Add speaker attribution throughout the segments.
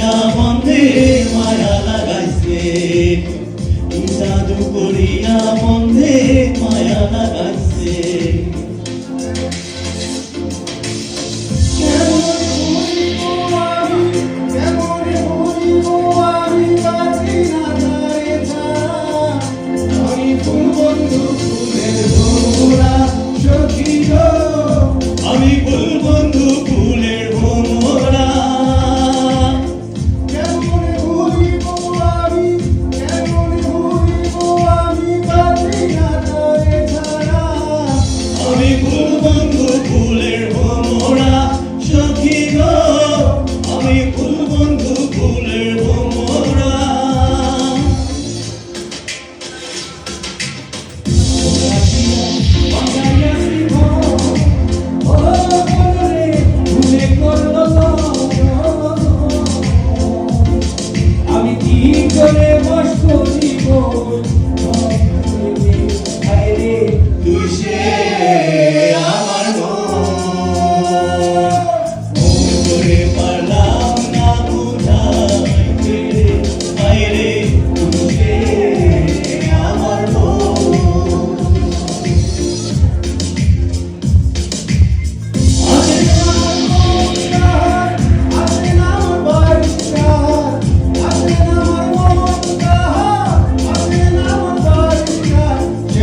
Speaker 1: করিয়া বন্ধে মায়া লাগাইছে জাদু করিয়া বন্ধে মায়া লাগাইছে
Speaker 2: আমি বন্ধু
Speaker 1: ফুল
Speaker 2: কি করে বস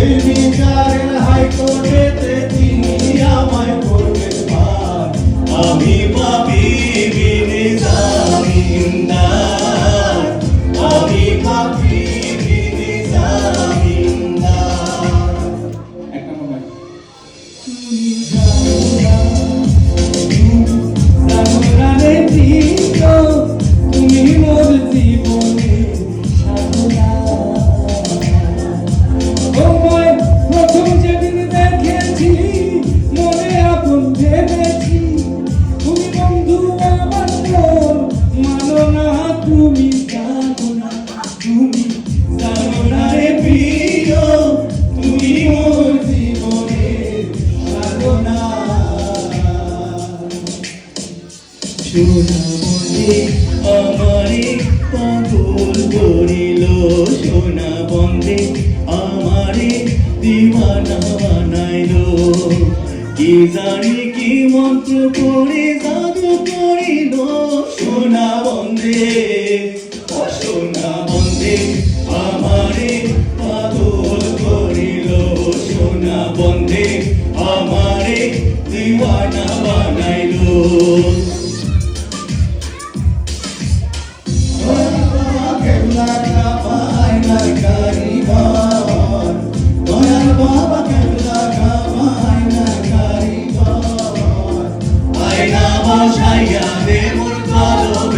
Speaker 1: আমি
Speaker 2: আমারে
Speaker 1: পাগল করিল সোনা বন্ধে আমারে দিওয়ানা বানাইল কি জানি কি মন্ত্র করে জাদু করিল সোনা বন্ধে ও সোনা বন্ধে আমারে পাগল করিল সোনা বন্ধে আমারে দিওয়ানা বানাইল
Speaker 2: সাজাবে মোর কদম